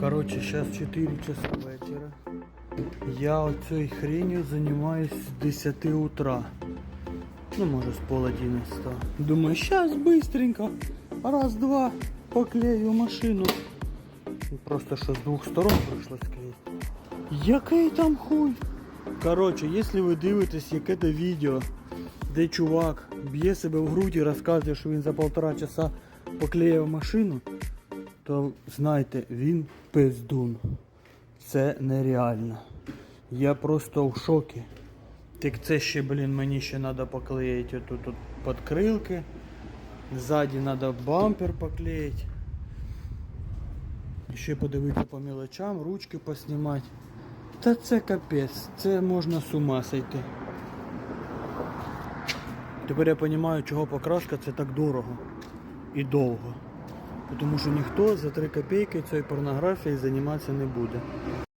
Короче, сейчас 4 часа вечера. Я оцей хренью занимаюсь с 10 утра. Ну, може, з пол 11. Думаю, сейчас быстренько. Раз-два поклею машину. Просто що з двох сторон прийшлось клеїти. Який там хуй? Короче, якщо ви дивитесь яке то відео, де чувак б'є себе в грудь і розказує, що він за полтора часа поклеїв машину, то знайте, він пиздун. Це нереально. Я просто в шокі. Так це ще, блін, мені ще треба поклеїти отут от подкрилки. Ззаді треба бампер поклеїти. Ще подивитися по мелочам, ручки поснімати. Та це капець, це можна з ума сойти. Тепер я розумію, чого покраска це так дорого і довго. Тому що ніхто за 3 копійки цією порнографією займатися не буде.